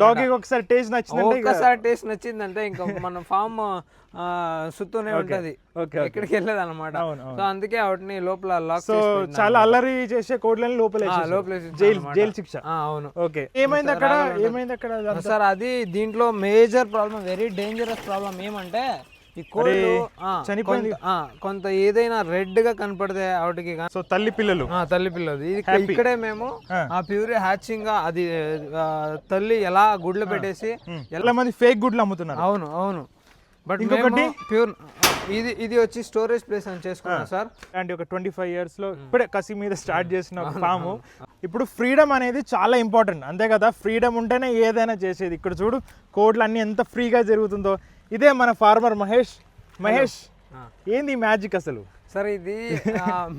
డాగీకి ఒకసారి టేస్ట్ నచ్చిందంటే ఒక్కసారి టేస్ట్ నచ్చిందంటే ఇంకా మన ఫామ్ సుత్తూనే ఉంటది. ఎక్కడికి వెళ్ళదు అనమాట సో అందుకే వాటిని లోపల లాక్ సో చాలా అల్లరి చేసే కోడ్లని లోపల. లోపల జైలు. జైలు శిక్ష. అవును. ఓకే ఏమైంది అక్కడ? ఏమైంది అక్కడ? సార్ అది దీంట్లో major problem very dangerous problem ఏమంటే ఈ కోళ్ళు ఆ, చనిపోయింది. కొంత- ఆ, కొంత ఏదైనా రెడ్గా కనపడితే వాటికి సో తల్లి పిల్లలు. తల్లి పిల్లది ఇది ఇక్కడే మేము ఆ. ప్యూర్ హ్యాచింగ్గా అది తల్లి ఎలా గుడ్లు పెట్టేసి చాలా మంది ఫేక్ గుడ్లు అమ్ముతున్నారు. అవును అవును. బట్ ఇంకొకటి? ప్యూర్ ఇది ఇది వచ్చి స్టోరేజ్ ప్లేస్ అని చేసుకున్నాం సార్. అండ్ ఒక ట్వంటీ ఫైవ్ ఇయర్స్లో ఇప్పుడే కసి మీద స్టార్ట్ చేసిన ఒక ఫామ్ ఇప్పుడు ఫ్రీడమ్ అనేది చాలా ఇంపార్టెంట్ అంతే కదా ఫ్రీడమ్ ఉంటేనే ఏదైనా చేసేది. ఇక్కడ చూడు కోడ్లు అన్ని ఎంత ఫ్రీగా జరుగుతుందో. ఇదే మన ఫార్మర్ మహేష్. మహేష్ ఏంది మ్యాజిక్ అసలు? సార్ ఇది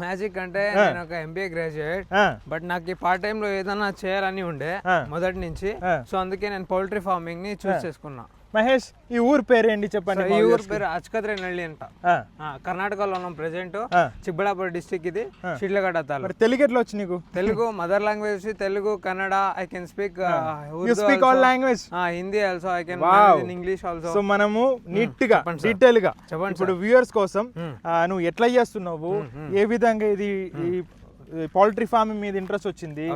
మ్యాజిక్ అంటే నేను ఒక ఎంబీఏ గ్రాడ్యుయేట్ బట్ నాకు ఈ పార్ట్ టైం లో ఏదైనా చేయాలని ఉండే. మొదటి నుంచి. సో అందుకే నేను పౌల్ట్రీ ఫార్మింగ్ని చూస్ చేసుకున్నా. మహేష్ ఈ ఊరు పేరు ఏంటి చెప్పండి ఈ ఊరు పేరు అచ్కద్రేనల్లి అంట. కర్ణాటకలో ఉన్నాం ప్రెసెంట్. చిక్కబಳ್ಳాపురం డిస్టిక్ ఇది షిడ్లగడ్డ తాలూకు. తెలుగు ఎట్లా వచ్చి నీకు? Telugu mother language Telugu Kannada I can speak speak all language Hindi also I can. In English also so మనము నీట్గా డీటెయిల్గా చెప్పండి ఇప్పుడు వ్యూయర్స్ కోసం ఆ, నువ్వు ఎట్లా చేస్తున్నావు? ఏ విధంగా ఇది పౌల్ట్రీ ఫార్మింగ్ మీద ఇంట్రెస్ట్ వచ్చింది.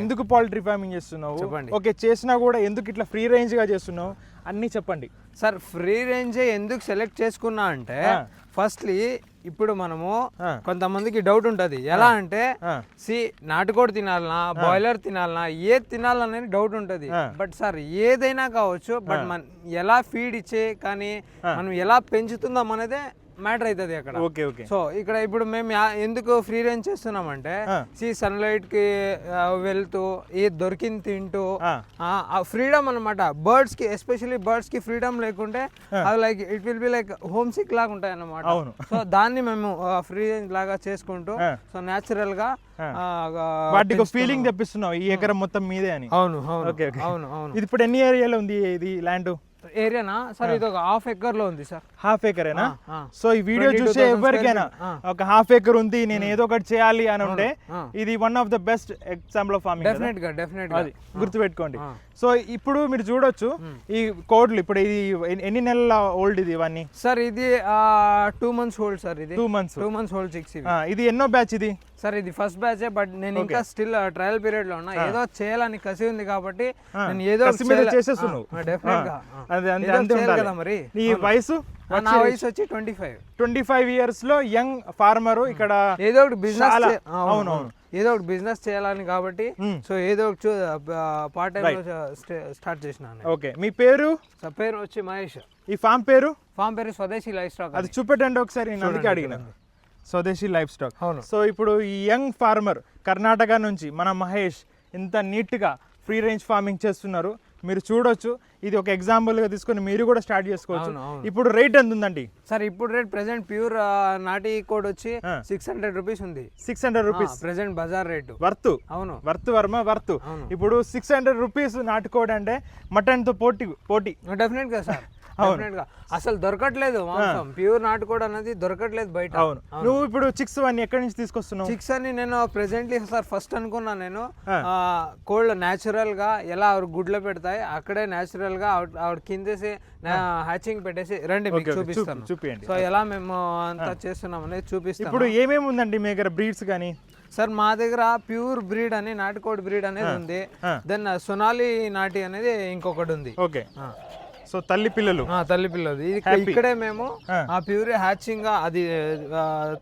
ఎందుకు పౌల్ట్రీ ఫార్మింగ్ చేస్తున్నావు? చెప్పండి. ఓకే చేసినా కూడా ఎందుకు ఇట్లా ఫ్రీ రేంజ్గా చేస్తున్నావు? అన్ని చెప్పండి. సార్ ఫ్రీ రేంజ్ ఎందుకు సెలెక్ట్ చేసుకున్నా అంటే. ఫస్ట్లీ ఇప్పుడు మనము. కొంతమందికి డౌట్ ఉంటది. ఎలా అంటే. సి నాటుకోడి తినాలనా బాయిలర్ తినాలనా ఏది తినాలనేది డౌట్ ఉంటది. బట్ సార్ ఏదైనా కావచ్చు బట్ మన ఎలా ఫీడ్ ఇచ్చే కానీ మనం ఎలా పెంచుతుందాం అనేదే మ్యాటర్ అవుతుంది అక్కడ. Okay okay. సో ఇక్కడ ఇప్పుడు మేము ఎందుకు ఫ్రీ రేంజ్ చేస్తున్నామంటే. సి సన్లైట్కి వెళ్తూ ఏ దొరికింది తింటూ ఫ్రీడమ్ అనమాట బర్డ్స్కి ఎస్పెషల్లీ బర్డ్స్కి ఫ్రీడమ్ లేకుంటే అది like it will be like homesick లాగా ఉంటాయి అన్నమాట. అవును. సో దాన్ని మేము ఫ్రీ రేంజ్ లాగా చేసుకుంటూ. సో న్యాచురల్గా వాటికి ఫీలింగ్ తెప్పిస్తున్నావు ఈ ఎకరం మొత్తం మీదే అని. అవును అవును. అవును అవును. ఇది ఇప్పుడు ఎన్ని ఏరియాలో ఉంది ఇది ల్యాండ్? ఏరియానా? సార్ ఇది ఒక హాఫ్ ఎకర్లో ఉంది సార్. హాఫ్ ఎకరేనా? ఆ. సో ఈ వీడియో 22,000 చూసే ఎవరికైనా. ఒక హాఫ్ ఎకర్ ఉంది నేను ఏదో ఒకటి చేయాలి అని ఉంటే. ఇది one of the best example of farming డెఫినెట్గా డెఫినెట్గా. అది గుర్తుపెట్టుకోండి. సో ఇప్పుడు మీరు చూడొచ్చు ఈ కోడ్లు ఇప్పుడు ఇది ఎన్ని- నెలల ఓల్డ్ ఇది ఇవన్నీ? సార్ ఇది టూ మంత్స్ హోల్డ్ సార్ ఇది. Two months two months hold chicks ఇది ఎన్నో బ్యాచ్ ఇది? సార్ ఇది ఫస్ట్ బ్యాచ్ బట్ నేను ఇంకా స్టిల్ ట్రయల్ పీరియడ్లో ఉన్నా. ఏదో చేయాలని కసి ఉంది కాబట్టి నేను ఏదో చేసేస్తున్నావు. కదా మరి. నీ వయసు? నా వయసు వచ్చి ట్వంటీ ఫైవ్. ట్వంటీ ఫైవ్ ఇయర్స్లో యంగ్ ఫార్మర్ ఇక్కడ ఏదో ఒకటి బిజినెస్ చాలా. అవును అవును, అవును. ఏదో ఒకటి బిజినెస్ చేయాలని కాబట్టి. సో ఏదో ఒకటి పార్ట్ టైం స్టార్ట్ చేసిన ఓకే. మీ పేరు? పేరు వచ్చి మహేష్. ఈ ఫామ్ పేరు? ఫామ్ పేరు స్వదేశీ లైఫ్ స్టాక్ అది చూపెట్టండి ఒకసారి నేను అందుకే అడిగిన. స్వదేశీ లైఫ్ స్టాక్. అవును. సో ఇప్పుడు ఈ యంగ్ ఫార్మర్ కర్ణాటక నుంచి మన మహేష్ ఇంత నీట్గా ఫ్రీ రేంజ్ ఫార్మింగ్ చేస్తున్నారు. మీరు చూడొచ్చు. ఇది ఒక example గా తీసుకొని మీరు కూడా స్టార్ట్ చేసుకోవచ్చు. ఇప్పుడు రేట్ ఎంత ఉందండి? సార్ ఇప్పుడు రేట్ ప్రెసెంట్ ప్యూర్ నాటి కోడ్ వచ్చి. సిక్స్ హండ్రెడ్ రూపీస్ ఉంది. సిక్స్ హండ్రెడ్ రూపీస్ ప్రెసెంట్ బజార్ రేటు వర్త్ అవును. వర్త్ వర్మ వర్త్. ఇప్పుడు సిక్స్ హండ్రెడ్ రూపీస్ నాటుకోడి అంటే మటన్తో పోటీ పోటీ. డెఫినెట్గా సార్ గా. అసలు దొరకట్లేదు మాంసం. ప్యూర్ నాటుకోడి అనేది దొరకట్లేదు బయట. అవును. నువ్వు ఇప్పుడు చిక్స్ అన్ని ఎక్కడి నుంచి తీసుకొస్తున్నావు? చిక్స్ అని నేను ప్రెసెంట్లీ సార్ ఫస్ట్ అనుకున్నా నేను. కోల్డ్ న్యాచురల్గా ఎలా ఆవిడ గుడ్లు పెడతాయి అక్కడే న్యాచురల్గా ఆవిడ కిందేసి హ్యాచింగ్ పెట్టేసి రండి మీకు. చూపిస్తాను చూపి- చూపియండి. సో ఎలా మేము అంతా చేస్తున్నాం అనేది చూపిస్తాను. ఇప్పుడు ఏమేమి ఉందండి మీ దగ్గర బ్రీడ్స్ కానీ సార్ మా దగ్గర ప్యూర్ బ్రీడ్ అని నాటుకోడి బ్రీడ్ అనేది ఉంది. దెన్ సొనాలి నాటి అనేది ఇంకొకటి ఉంది. ఓకే. సో తల్లి పిల్లలు. తల్లి Happy. ఇక్కడే మేము ఆ. ప్యూర్ హ్యాచింగ్ అది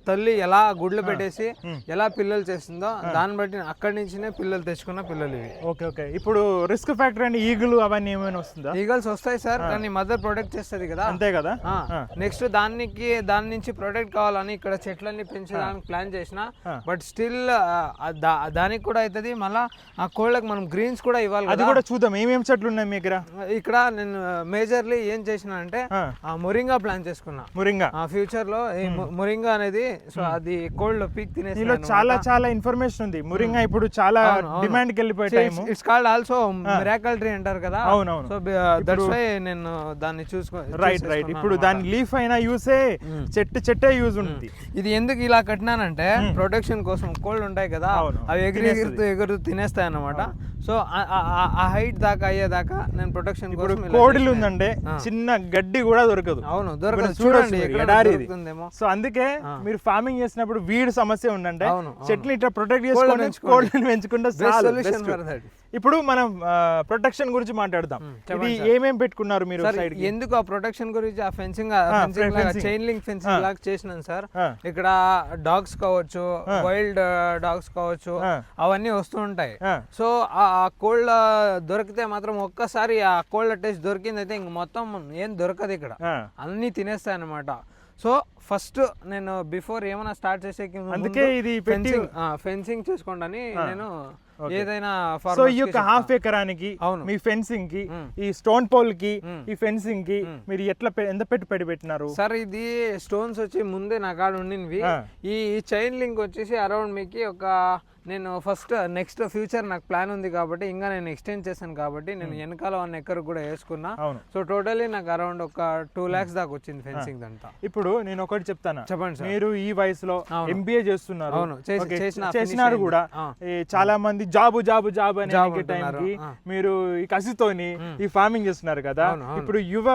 తల్లి ఎలా గుడ్లు పెట్టేసి ఎలా పిల్లలు చేస్తుందో దాన్ని బట్టి అక్కడి నుంచినే పిల్లలు తెచ్చుకున్న పిల్లలు ఇవి. Okay okay. ఇప్పుడు రిస్క్ ఫ్యాక్టర్ అండి ఈగులు అవన్నీ ఏమైనా వస్తుందా? ఈగల్స్ వస్తాయి సార్ కానీ మదర్ ప్రొటెక్ట్ చేస్తుంది కదా. అంతే కదా? నెక్స్ట్ దానికి దాని నుంచి ప్రొటెక్ట్ కావాలని ఇక్కడ చెట్లన్నీ పెంచడానికి ప్లాన్ చేసిన బట్ స్టిల్ దానికి కూడా అవుతుంది మళ్ళా ఆ కోళ్ళకి మనం గ్రీన్స్ కూడా ఇవ్వాలి అది కూడా చూద్దాం. ఏమేమి చెట్లు ఉన్నాయి మీ దగ్గర? ఇక్కడ నేను మేజర్లీ ఏం చేసిన అంటే మొరింగా ప్లాన్ చేసుకున్నా. మురింగా? ఆ ఫ్యూచర్లో మొరింగా అనేది సో అది కోల్డ్ పీక్ తినేసి చాలా చాలా ఇన్ఫర్మేషన్ ఉంది. మురింగా ఇప్పుడు చాలా డిమాండ్కి వెళ్ళిపోయే it's called also miracle tree అంటారు కదా. అవునవును. సో దట్స్ వై నేను దాన్ని చూసుకో రైట్ రైట్ ఇప్పుడు దాని లీఫ్ అయినా యూసే చెట్టు చెట్టే యూజ్ ఉంటుంది. ఇది ఎందుకు ఇలా కట్టినానంటే ప్రొటెక్షన్ కోసం కోల్డ్ ఉంటాయి కదా. అవి ఎగిరి ఎగురుతూ ఎగురుతూ తినేస్తాయి అన్నమాట సో ఆ హైట్ దాకా అయ్యేదాకా నేను ప్రొటెక్షన్ కోసం కోడిలు. ఉందంటే చిన్న గడ్డి కూడా దొరకదు. అవును దొరకదు. చూడండి ఎడారి సో అందుకే మీరు ఫార్మింగ్ చేసినప్పుడు వీడి సమస్య అవును. చెట్లు ఇట్లా ప్రొటెక్ట్. కోళ్ళని పెంచుకుంటే. ఇప్పుడు మనం ప్రొటెక్షన్ గురించి మాట్లాడదాం. ఇది ఏమేం పెట్టుకున్నారు మీరు సైడ్ ఎందుకు ఆ ప్రొటెక్షన్ గురించి ఆ ఫెన్సింగ్ చైన్ లింక్ ఫెన్సింగ్ లాగా చేసినాను సార్. ఇక్కడ డాగ్స్ కావచ్చు వైల్డ్ డాగ్స్ కావచ్చు. అవన్నీ వస్తూ ఉంటాయి. సో ఆ కోల్డ్ దొరికితే మాత్రం ఒక్కసారి ఆ కోల్డ్ టెస్ట్ దొరికింది అయితే ఇంక మొత్తం ఏం దొరకదు ఇక్కడ. అన్నీ తినేస్తాయి అన్నమాట సో ఫస్ట్ నేను బిఫోర్ ఏమైనా స్టార్ట్ చేసే అందుకే ఇది ఫెన్సింగ్ ఫెన్సింగ్ చేసుకోండి నేను ఏదైనా సో ఈ యొక్క హాఫ్ ఎకరానికి అవును. మీ ఫెన్సింగ్కి ఈ స్టోన్ పోల్కి ఈ ఫెన్సింగ్కి మీరు ఎట్లా ఎంత పెట్టుబడి పెట్టినారు? సార్ ఇది స్టోన్స్ వచ్చి ముందే నా కాడ ఉండినవి. ఈ చైన్ లింక్ వచ్చేసి అరౌండ్ మీకు ఒక నేను ఫస్ట్ నెక్స్ట్ ఫ్యూచర్ నాకు ప్లాన్ ఉంది కాబట్టి ఇంకా నేను ఎక్స్టెండ్ చేశాను కాబట్టి నేను వెనకాల వన్ ఎకర్ కూడా వేసుకున్నా. సో టోటలీ నాకు అరౌండ్ ఒక టూ ల్యాక్స్ దాకా వచ్చింది ఫెన్సింగ్ అంతా ఇప్పుడు నేను ఒకటి చెప్తాను. చెప్పండి సార్. మీరు ఈ వయసులో. ఎంబీఏ చేస్తున్నారు. అవును, చేసినారు కూడా. చాలా మంది జాబు జాబు జాబ్ అనే జాబ్ టైం అంటున్నారు. కి ఆ. మీరు ఈ కసితోని ఈ ఫార్మింగ్ చేస్తున్నారు కదా. ఇప్పుడు యువ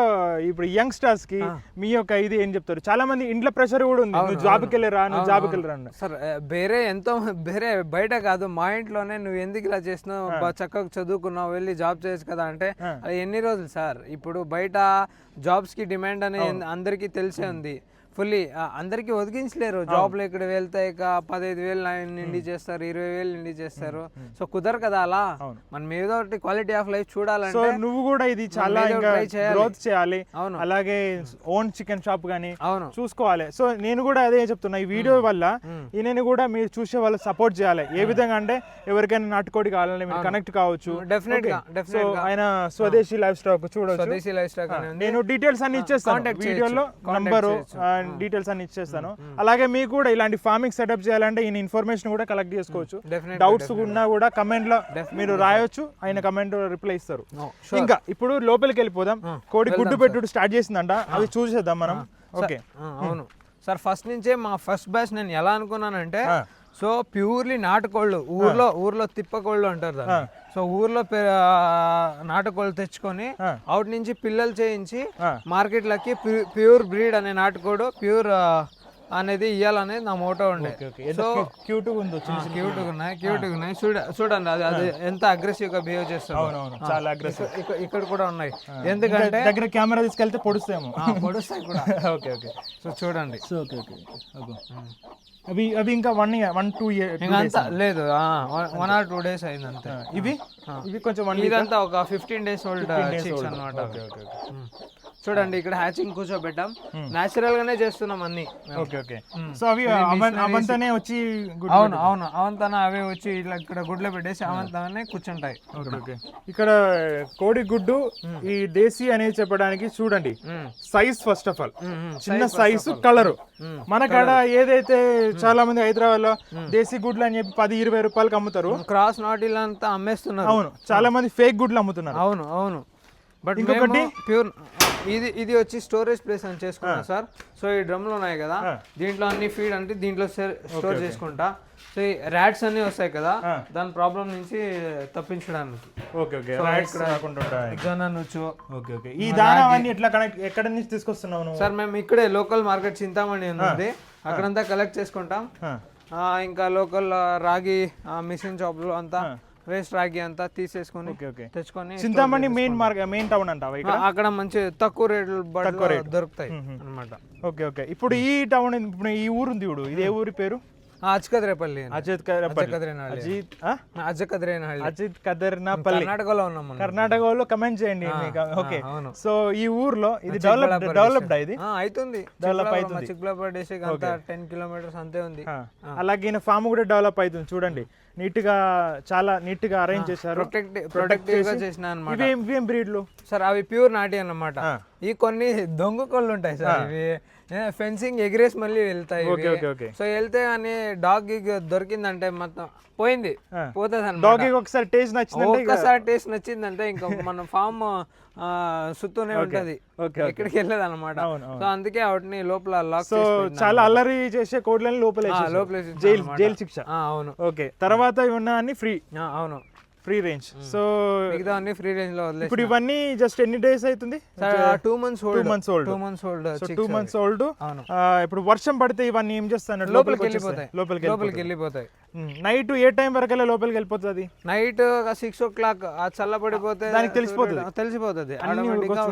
ఇప్పుడు యంగ్స్టర్స్కి మీ యొక్క ఇది ఏం చెప్తారు? చాలా మంది ఇంట్లో ప్రెషర్ కూడా ఉంది. నువ్వు జాబ్కి వెళ్ళరా నువ్వు జాబ్కి వెళ్ళరా. సార్ వేరే ఎంతో వేరే బయట కాదు మా ఇంట్లోనే నువ్వు ఎందుకు ఇలా చేసినావు చక్కగా చదువుకున్నావు వెళ్ళి జాబ్ చేయొచ్చు కదా అంటే అది ఎన్ని రోజులు సార్? ఇప్పుడు బయట జాబ్స్కి డిమాండ్ అనేది అందరికీ తెలిసే ఉంది. ఫుల్లీ అందరికీ ఒదిగించలేరు. జాబ్లు ఇక్కడ వెళ్తే ఇక పదహైదు వేలు నిండి చేస్తారు ఇరవై వేలు నిండి చేస్తారు. సో కుదరు కదా అలా. మనం ఏదో ఒకటి క్వాలిటీ ఆఫ్ లైఫ్ సో చూడాలంటే నువ్వు కూడా ఇది చాలా. గ్రోత్ చేయాలి. అవును. అలాగే ఓన్ చికెన్ షాప్ గానీ అవును. చూసుకోవాలి. సో నేను కూడా అదే చెప్తున్నా ఈ వీడియో వల్ల ఈయనని కూడా మీరు చూసే వాళ్ళు సపోర్ట్ చేయాలి. ఏ విధంగా అంటే ఎవరికైనా నాటుకోడి కావాలని మీరు కనెక్ట్ కావచ్చు. డెఫినెట్గా సో ఆయన స్వదేశీ లైఫ్ స్టాక్ చూడొచ్చు. స్వదేశీ లైఫ్ స్టైల్ ఆ, నేను డీటెయిల్స్ అన్ని ఇచ్చేస్తాను. వీడియోలో నంబరు. డీటెయిల్స్ అన్ని ఇచ్చేస్తాను. అలాగే మీకు కూడా ఇలాంటి ఫార్మింగ్ సెటప్ చేయాలంటే ఈయన ఇన్ఫర్మేషన్ కూడా కలెక్ట్ చేసుకోవచ్చు. డౌట్స్ ఉన్నా కూడా కమెంట్లో మీరు రాయొచ్చు ఆయన కమెంట్ రిప్లై ఇస్తారు. ఇంకా ఇప్పుడు లోపలికి వెళ్ళిపోదాం. కోడి గుడ్డు పెట్టుడు స్టార్ట్ చేసిందంట. అవి చూసేద్దాం మనం. ఓకే అవును. సార్ ఫస్ట్ నుంచే మా ఫస్ట్ బ్యాచ్ నేను ఎలా అనుకున్నానంటే. సో ప్యూర్లీ నాటుకోళ్ళు ఊర్లో ఊర్లో తిప్పకోళ్ళు అంటారు దాన్ని సో ఊర్లో నాటుకోళ్ళు తెచ్చుకొని. అవుట్ నుంచి పిల్లలు చేయించి. మార్కెట్లకి ప్యూర్ బ్రీడ్ అనే నాటుకోడు ప్యూర్ అనేది ఇవ్వాలనేది నా మోటో ఉండే సో క్యూట్ ఉంది చిన్న చిన్న క్యూట్ ఉన్నాయి క్యూట్ ఉన్నాయి. చూడ చూడండి అది అది ఎంత అగ్రెసివ్గా బిహేవ్ అవునవును చాలా అగ్రెసివ్ ఇక్కడ కూడా ఉన్నాయి. ఎందుకంటే దగ్గర కెమెరా తీసుకెళ్తే పొడుస్తాము పొడుస్తాయి కూడా. Okay okay. సో చూడండి. So okay okay. అవి అవి ఇంకా one year one two year అంతా లేదు. వన్ ఆర్ టూ డేస్ అయింది అంతే. ఇవి? ఇవి కొంచెం వన్ ఇదంతా ఒక fifteen days old okay okay um. చూడండి ఇక్కడ హ్యాచింగ్ కూర్చోబెట్టాం. నేచురల్ గానే చేస్తున్నాం అన్ని. Okay okay. సో అవి అవంతానే వచ్చి అవును అవును. అవంతన అవే వచ్చి ఇట్లా ఇక్కడ గుడ్లో పెట్టేసి అవంతనే కూర్చుంటాయి. ఓకే ఇక్కడ. కోడి గుడ్డు ఈ దేశీ అనేది చెప్పడానికి చూడండి. Size first of all. చిన్న సైజు కలరు మన కాడ ఏదైతే చాలా మంది హైదరాబాద్లో దేశీ గుడ్లు అని చెప్పి పది ఇరవై రూపాయలకి అమ్ముతారు. క్రాస్ నాటిల్ అంతా అమ్మేస్తున్నారు. అవును. చాలా మంది ఫేక్ గుడ్లు అమ్ముతున్నారు. అవును అవును. బట్ ఇంకొకటి? ప్యూర్ ఇది ఇది వచ్చి స్టోరేజ్ ప్లేస్ అని చేసుకున్నా సార్. సో ఈ డ్రమ్లు ఉన్నాయి కదా దీంట్లో అన్ని ఫీడ్ అంటే దీంట్లో స్టోర్ చేసుకుంటా. సో ఈ ర్యాట్స్ అన్ని వస్తాయి కదా దాని ప్రాబ్లం నుంచి తప్పించడానికి. Okay okay. రైట్స్ రాకుండా. జొన్న ఓకే ఓకే. ఈ దానా అవన్నీ ఎట్లా కనెక్ట్ ఎక్కడ నుంచి తీసుకొస్తున్నావు సార్ మేము ఇక్కడే లోకల్ మార్కెట్ చింతామణి ఉంది. అక్కడంతా కలెక్ట్ చేసుకుంటాం. ఇంకా లోకల్ రాగి మిషన్ షాప్లో అంతా వేస్ట్ రాగి అంతా తీసేసుకొని తెచ్చుకొని Chintamani main market main town అంటావా ఇక్కడ? అక్కడ మంచి తక్కువ రేట్లు దొరుకుతాయి అన్నమాట. Okay okay. ఇప్పుడు ఈ టౌన్ ఇప్పుడు ఈ ఊరు ఉంది చూడు. ఇది ఏ ఊరి పేరు? కర్ణాటకలో కమెంట్ చేయండి ఓకే. సో ఈ ఊర్లో ఇది డెవలప్ డెవలప్ ఇది? అవుతుంది డెవలప్ అవుతుంది టెన్ కిలోమీటర్స్ అంతే ఉంది. అలాగే ఈయన ఫామ్ కూడా డెవలప్ అవుతుంది. చూడండి. నీట్గా చాలా నీట్గా అరేంజ్ చేశారు ప్రొటెక్టివ్ ఇవేం బ్రీడ్లు సార్ అవి ప్యూర్ నాటి అన్నమాట. ఈ కొన్ని దొంగ కొళ్ళు ఉంటాయి సార్ ఫెన్సింగ్ ఎగిరేసి మళ్ళీ వెళ్తాయి ఓకే ఓకే ఓకే. సో వెళ్తే కానీ డాగ్ దొరికిందంటే మొత్తం పోయింది. పోతుంది అనమాట డాగ్ ఒకసారి టేస్ట్ నచ్చిందంటే ఇక- ఒక్కసారి టేస్ట్ నచ్చిందంటే ఇంకా మన ఫామ్ సుత్తూనే ఉంటది. ఎక్కడికి వెళ్ళదు అనమాట సో అందుకే వాటిని లోపల లాక్ సో చాలా అల్లరి చేసే కోడ్లని లోపల లోపల జైల్ జైలు శిక్ష. అవును. ఓకే తర్వాత ఇవి ఉన్న అన్ని ఫ్రీ అవును. ఫ్రీ రేంజ్ సో మిగతా అన్ని ఫ్రీ రేంజ్లో వదిలేసి ఇప్పుడు ఇవన్నీ జస్ట్ ఎన్ని డేస్ అవుతుంది two months old months old. Two months old so two months old. ఇప్పుడు వర్షం పడితే ఇవన్నీ ఏం చేస్తాను లోపలికి వెళ్ళిపోతాయి. లోపలికి లోపలికి వెళ్ళిపోతాయి. నైట్ ఏ టైం వరకు లోపలికి వెళ్ళిపోతుంది నైట్ సిక్స్ ఓ క్లాక్ ఆ చల్లబడిపోతే దానికి తెలిసిపోతది. తెలిసిపోతుంది.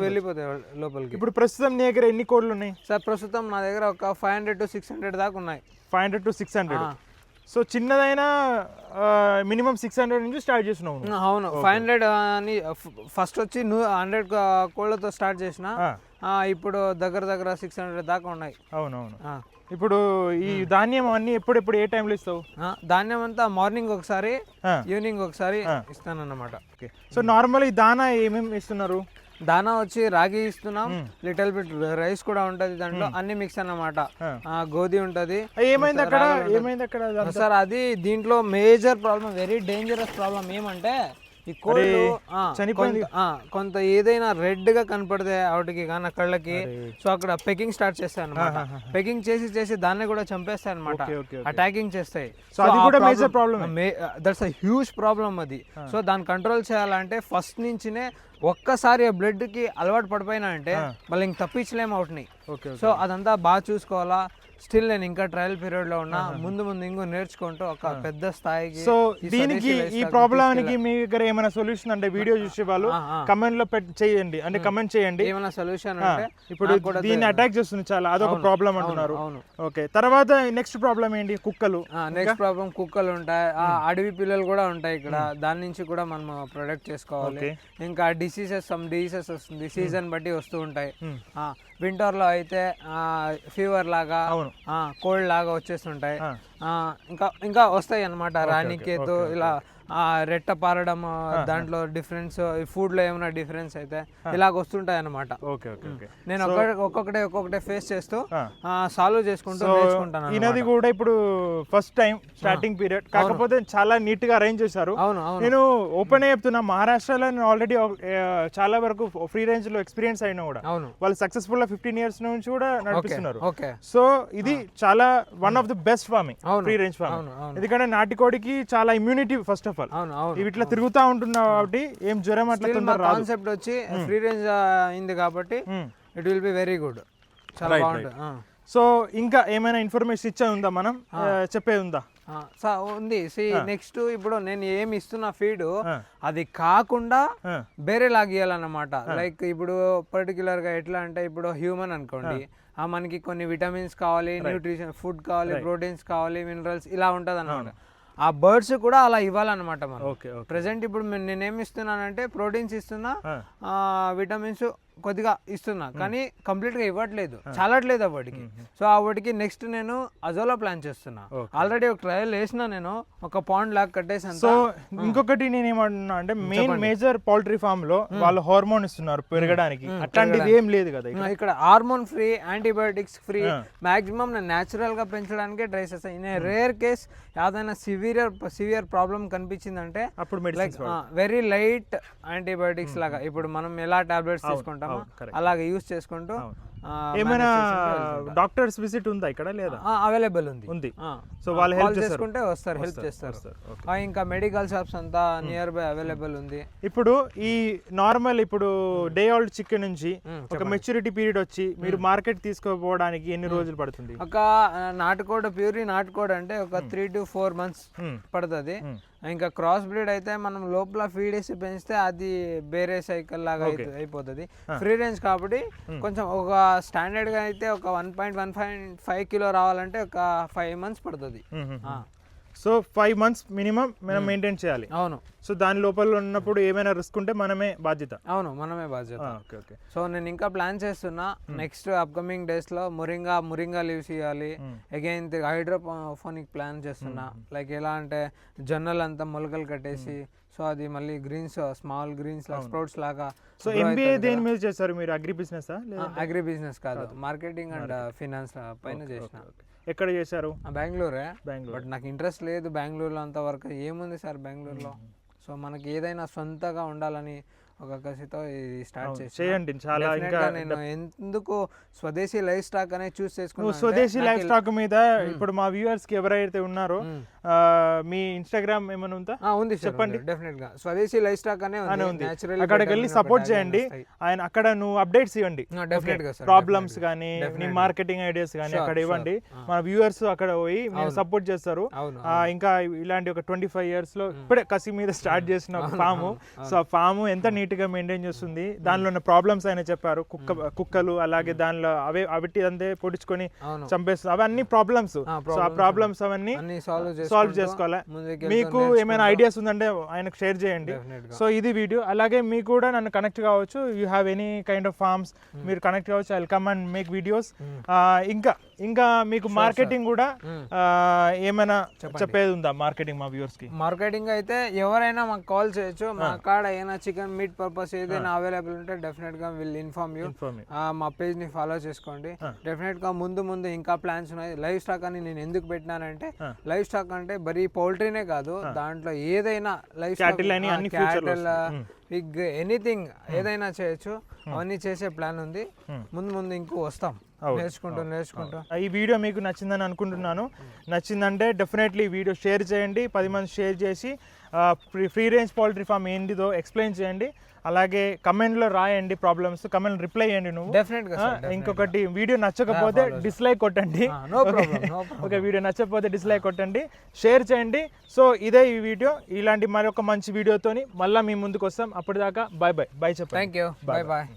వెళ్ళిపోతాయి వాళ్ళ లోపలికి. ఇప్పుడు ప్రస్తుతం నీ దగ్గర ఎన్ని కోడ్లు ఉన్నాయి? సార్ ప్రస్తుతం నా దగ్గర ఒక five hundred to six hundred దాకా ఉన్నాయి. Five hundred to six hundred. So చిన్నదైనా మినిమం సిక్స్ హండ్రెడ్ నుంచి స్టార్ట్ చేసినావు. అవును. ఫైవ్ హండ్రెడ్ అని ఫస్ట్ వచ్చి నువ్వు హండ్రెడ్ కోళ్ళతో స్టార్ట్ చేసిన ఇప్పుడు దగ్గర దగ్గర సిక్స్ హండ్రెడ్ దాకా ఉన్నాయి. అవును అవును ఆ. ఇప్పుడు ఈ ధాన్యం అన్ని ఎప్పుడెప్పుడు ఏ టైంలో ఇస్తావు? ధాన్యం అంతా మార్నింగ్ ఒకసారి ఈవినింగ్ ఒకసారి ఇస్తానన్నమాట. ఓకే. సో నార్మల్ ఈ దానా ఏమేమి ఇస్తున్నారు దానా వచ్చి రాగి ఇస్తున్నాం. లిటిల్ బిట్ రైస్ కూడా ఉంటది దాంట్లో. అన్ని మిక్స్ అన్నమాట. గోధి ఉంటది. ఏమైంది అక్కడ? ఏమైంది అక్కడ? సార్ అది దీంట్లో major problem very dangerous problem ఏమంటే ఈ కోళ్ళు చనిపోయింది. కొంత- ఏదైనా రెడ్గా కనపడితే వాటికి కానీ కళ్ళకి సో అక్కడ పెకింగ్ స్టార్ట్ చేస్తాయి అనమాట పెకింగ్ చేసి చేసి దాన్ని కూడా చంపేస్తాయి అనమాట అటాకింగ్ చేస్తాయి. సో అది కూడా major problem that's a huge problem అది. సో దాన్ని కంట్రోల్ చేయాలంటే ఫస్ట్ నుంచినే ఒక్కసారి బ్లడ్కి అలవాటు పడిపోయినా అంటే మళ్ళీ ఇంక తప్పించలేము వాటిని ఓకే సో అదంతా బాగా చూసుకోవాలా? స్టిల్ నేను ఇంకా ట్రయల్ పీరియడ్లో ఉన్నా. ముందు ముందు ఇంకో నేర్చుకుంటూ ఒక పెద్ద స్థాయికి సో దీనికి ఈ ప్రాబ్లమ్కి మీ దగ్గర ఏమైనా సొల్యూషన్ అంటే వీడియో చూసే వాళ్ళు. కమెంట్లో చేయండి. అంటే కమెంట్ చేయండి. ఏమైనా సొల్యూషన్ ఇప్పుడు దీన్ని అటాక్ చేస్తుంది చాలా. అదొక ప్రాబ్లం అంటున్నారు. ఓకే తర్వాత నెక్స్ట్ ప్రాబ్లం ఏంటి? కుక్కలు. నెక్స్ట్ ప్రాబ్లం కుక్కలు ఉంటాయి. ఆ అడవి పిల్లలు కూడా ఉంటాయి ఇక్కడ. దాని నుంచి కూడా మనం ప్రొడక్ట్ చేసుకోవాలి. ఇంకా డిసీజెస్ సమ్ డిసీజెస్ వస్తుంది. సీజన్ బట్టి వస్తూ ఉంటాయి. Hmm. వింటర్లో అయితే ఫీవర్ లాగా కోల్డ్ లాగా వచ్చేస్తుంటాయి. ఇంకా ఇంకా వస్తాయి అన్నమాట రాణికేతు ఇలా రెట్ట పారడం దాంట్లో డిఫరెన్స్ ఫుడ్లో ఏమైనా డిఫరెన్స్ అయితే ఇలాగ వస్తుంటాయి అన్నమాట ఓకే ఓకే ఓకే. నేను ఒక్క- ఒక్కొక్కటే ఒక్కొక్కటే ఫేస్ చేస్తూ. సాల్వ్ చేసుకుంటూ నేర్చుకుంటాను నది కూడా ఇప్పుడు ఫస్ట్ టైం స్టార్టింగ్ పీరియడ్ కాకపోతే చాలా నీట్గా అరేంజ్ చేశారు. నేను ఓపెన్ చెప్తున్నా మహారాష్ట్రలో నేను ఆల్రెడీ చాలా వరకు ఫ్రీ రేంజ్లో ఎక్స్పీరియన్స్ అయినా కూడా. అవును. వాళ్ళు సక్సెస్ఫుల్గా ఫిఫ్టీన్ ఇయర్స్ నుంచి కూడా నడిపిస్తున్నారు. ఓకే. సో ఇది చాలా one of the best farming. Free range farming ఎందుకంటే నాటికోడికి చాలా ఇమ్యూనిటీ ఫస్ట్ ఆఫ్ ఆల్ అవును అవును ఇవి ఇట్లా తిరుగుతా ఉంటున్నావు కాబట్టి ఏం జ్వరం అట్లా కాన్సెప్ట్ వచ్చి ఫ్రీ రేంజ్ అయింది కాబట్టి. It will be very good చాలా బాగుంటుంది. సో ఇంకా ఏమైనా ఇన్ఫర్మేషన్ ఇచ్చే ఉందా మనం? చెప్పేది ఉందా? ఉంది. సి నెక్స్ట్ ఇప్పుడు నేను ఏమి ఇస్తున్న ఫీడ్. అది కాకుండా వేరే లాగియాలన్నమాట. లైక్ ఇప్పుడు పర్టికులర్గా ఎట్లా అంటే ఇప్పుడు హ్యూమన్ అనుకోండి. ఆ. మనకి కొన్ని విటమిన్స్ కావాలి న్యూట్రిషన్ ఫుడ్ కావాలి ప్రోటీన్స్ కావాలి మినరల్స్ ఇలా ఉంటది అనమాట ఆ బర్డ్స్ కూడా అలా ఇవ్వాలన్నమాట మనం ఓకే ఓకే ప్రెసెంట్ ఇప్పుడు మే- నేనేం ఇస్తున్నానంటే ప్రోటీన్స్ ఇస్తున్నా ఆ. విటమిన్స్ కొద్దిగా ఇస్తున్నా. కానీ కంప్లీట్గా ఇవ్వట్లేదు చాలట్లేదు వాటికి సో ఆ వాటికి నెక్స్ట్ నేను అజోలా ప్లాన్ చేస్తున్నా. ఆల్రెడీ ఒక ట్రయల్ వేసిన నేను ఒక పాండ్ లాగా కట్టేసి సో ఇంకొకటి నేను ఏమంటున్నా అంటే మెయిన్ మేజర్ పౌల్ట్రీ ఫామ్లో వాళ్ళు హార్మోన్ ఇస్తున్నారు పెరగడానికి. అట్లాంటిది ఏం లేదు కదా ఇక్కడ. Hormone free antibiotics free. Maximum నేను న్యాచురల్గా పెంచడానికే ట్రై చేస్తాను ఇన్ రేర్ కేస్ ఏదైనా సివియర్ సివియర్ ప్రాబ్లం కనిపించిందంటే అప్పుడు లైక్ వెరీ లైట్ యాంటీబయోటిక్స్ లాగా. ఇప్పుడు మనం ఎలా టాబ్లెట్స్ తీసుకుంటామో correct. అలాగే యూస్ చేసుకుంటూ. ఏమైనా డాక్టర్స్ విజిట్ ఉందా ఇక్కడ లేదా? అవైలబుల్ ఉంది. ఉంది. సో వాళ్ళు హెల్ప్ చేసుకుంటే వస్తారు హెల్ప్ చేస్తారు. ఇంకా మెడికల్ షాప్స్ అంతా నియర్ బై అవైలబుల్ ఉంది. ఇప్పుడు ఈ నార్మల్ ఇప్పుడు డే ఓల్డ్ చికెన్ నుంచి ఒక మెచ్యూరిటీ పీరియడ్ వచ్చి మీరు మార్కెట్ తీసుకోపోవడానికి ఎన్ని రోజులు పడుతుంది? ఒక నాటుకోడ ప్యూరీ నాటుకోడ అంటే ఒక త్రీ టు ఫోర్ మంత్స్. పడుతుంది. ఇంకా క్రాస్ బ్రీడ్ అయితే మనం లోపల ఫీడ్ వేసి పెంచితే అది వేరే సైకిల్ లాగా అయిపోతుంది. ఫ్రీ రేంజ్ కాబట్టి కొంచెం ఒక స్టాండర్డ్గా అయితే ఒక one point one point five kilo రావాలంటే ఒక ఫైవ్ మంత్స్ పడుతుంది. సో ఫైవ్ మంత్స్ మినిమం మనం మెయింటైన్ చేయాలి. అవును. సో దాని లోపల ఉన్నప్పుడు ఏమైనా రిస్క్ ఉంటే మనమే బాధ్యత. అవును మనమే బాధ్యత. ఓకే ఓకే సో నేను ఇంకా ప్లాన్ చేస్తున్నా నెక్స్ట్ అప్కమింగ్ డేస్లో మురింగా మురింగా లీవ్స్ ఇవ్వాలి అగైన్ హైడ్రోఫోనిక్ ప్లాన్ చేస్తున్నా. లైక్ ఎలా అంటే జొన్నలు అంతా మొలకలు కట్టేసి సో అది మళ్ళీ గ్రీన్స్ స్మాల్ గ్రీన్స్ స్ప్రౌట్స్ లాగా సో ఎంబీఏ దేని మీద చేస్తారు మీరు? అగ్రి బిజినెస్ అగ్రి బిజినెస్ కాదు. మార్కెటింగ్ అండ్ ఫినాన్స్ పైన చేసిన. ఎక్కడ చేశారు? బెంగళూరే. బెంగళూరు. బట్ నాకు ఇంట్రెస్ట్ లేదు బెంగళూరులో అంత వరకు ఏముంది సార్ బెంగళూరులో? సో మనకి ఏదైనా సొంతగా ఉండాలని ఒక కసితో ఇది స్టార్ట్ చేసి చేయండి. చాలా ఇంకా నేను ఎందుకు స్వదేశీ లైఫ్ స్టాక్ అనేది చూస్ చేసుకున్నాను. స్వదేశీ లైఫ్ స్టాక్ మీద ఇప్పుడు మా వ్యూవర్స్కి ఎవరైతే ఉన్నారో మీ ఇన్స్టాగ్రామ్ ఏమైనా ఉందా? ఉంది చెప్పండి. డెఫినెట్గా స్వదేశీ లైఫ్ స్టాక్ అనే ఉంది. అక్కడికి వెళ్ళి సపోర్ట్ చేయండి. ఆయన అక్కడ నువ్వు అప్డేట్స్ ఇవ్వండి. గా ప్రాబ్లమ్స్. కానీ నీ. మార్కెటింగ్ ఐడియాస్ కానీ అక్కడ. ఇవ్వండి. మన వ్యూవర్స్ అక్కడ పోయి సపోర్ట్ చేస్తారు. ఇంకా ఇలాంటి ఒక ట్వంటీ ఫైవ్ ఇయర్స్లో ఇప్పుడే కసి మీద స్టార్ట్ చేసిన ఒక ఫామ్ సో ఆ ఫామ్ ఎంత నీట్గా మెయింటైన్ చేస్తుంది. దానిలో ఉన్న ప్రాబ్లమ్స్ ఆయన చెప్పారు. కుక్క కుక్కలు అలాగే దానిలో అవే అవిటి అంతే పొడుచుకొని చంపేస్తుంది అవన్నీ ప్రాబ్లమ్స్ సో ఆ ప్రాబ్లమ్స్ అవన్నీ సాల్వ్ సాల్వ్ చేసుకోవాలి? మీకు ఏమైనా ఐడియాస్ ఉందంటే ఆయనకు షేర్ చేయండి. సో ఇది వీడియో అలాగే మీకు కూడా నన్ను కనెక్ట్ కావచ్చు. You have any kind of farms. మీరు కనెక్ట్ కావచ్చు. I come and make videos ఇంకా ఇంకా మీకు మార్కెటింగ్ కూడా Hmm. ఏమైనా చెప్పేది ఉందా మార్కెటింగ్ మా వ్యూవర్స్కి? మార్కెటింగ్ అయితే ఎవరైనా మాకు కాల్ చేయొచ్చు. మా కాడ ఏదైనా చికెన్ మీట్ పర్పస్ ఏదైనా అవైలబుల్ ఉంటే డెఫినెట్గా విల్ ఇన్ఫార్మ్ యూ. మా పేజ్ని ఫాలో చేసుకోండి. డెఫినెట్గా ముందు ముందు ఇంకా ప్లాన్స్ ఉన్నాయి. లైవ్ స్టాక్ అని నేను ఎందుకు పెట్టినానంటే లైవ్ స్టాక్ అంటే బరీ పౌల్ట్రీనే కాదు. దాంట్లో ఏదైనా లైవ్ క్యాటిల్ పిగ్ ఎనీథింగ్ ఏదైనా చేయొచ్చు. అవన్నీ చేసే ప్లాన్ ఉంది. ముందు ముందు ఇంకూ వస్తాం. నేర్చుకుంటూ నేర్చుకుంటూ. ఈ వీడియో మీకు నచ్చిందని అనుకుంటున్నాను. నచ్చిందంటే డెఫినెట్లీ వీడియో షేర్ చేయండి. పది మంది షేర్ చేసి ఫ్రీ రేంజ్ పౌల్ట్రీ ఫామ్ ఏంటిదో ఎక్స్ప్లెయిన్ చేయండి. అలాగే కమెంట్లో రాయండి ప్రాబ్లమ్స్ కమెంట్ రిప్లై చేయండి నువ్వు. డెఫినెట్గా ఆ, ఇంకొకటి వీడియో నచ్చకపోతే డిస్లైక్ కొట్టండి. ప్రాబ్లం నో ఓకే వీడియో నచ్చకపోతే డిస్లైక్ కొట్టండి. షేర్ చేయండి. సో ఇదే ఈ వీడియో ఇలాంటి మరొక మంచి వీడియోతోని మళ్ళీ మీ ముందుకు వస్తాం. అప్పటిదాకా బాయ్ బాయ్ బాయ్ చెప్పండి. Thank you bye bye